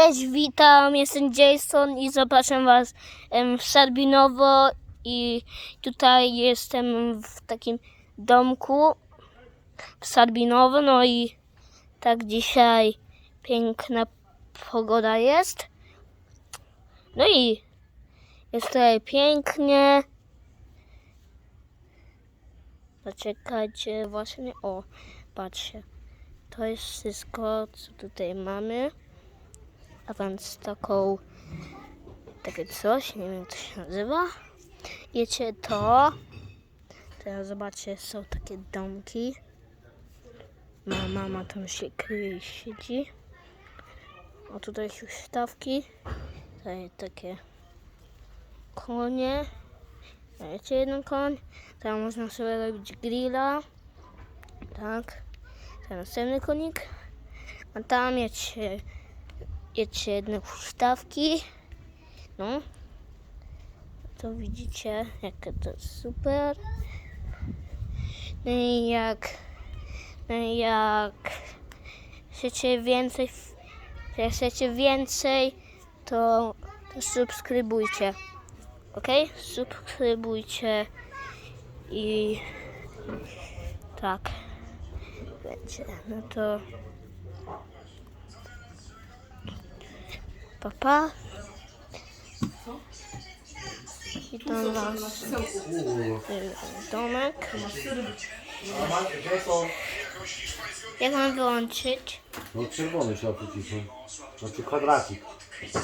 Cześć, witam, jestem Jason i zapraszam Was w Sarbinowo i tutaj jestem w takim domku w Sarbinowo, no i tak dzisiaj piękna pogoda jest. No i jest tutaj pięknie. Zaczekajcie właśnie, o, patrzcie, to jest wszystko, co tutaj mamy a z taką takie coś, nie wiem jak to się nazywa. Wiecie to. Teraz zobaczcie, są takie domki. Moja mama tam się kryje i siedzi. O tutaj huśtawki. Tutaj takie konie. Wiecie jeden koń. Tam można sobie robić grilla. Tak. Ten następny konik. A tam wiecie jecie jedne huśtawki. No. To widzicie, jakie to jest super. No i jak, no i jak chcecie więcej, jak chcecie więcej, to, to subskrybujcie. Ok? Subskrybujcie i tak będzie. No to papa. Witam was. Y, Domek. Jak mam wyłączyć? No czerwony się przycisnął. Znaczy kwadracik.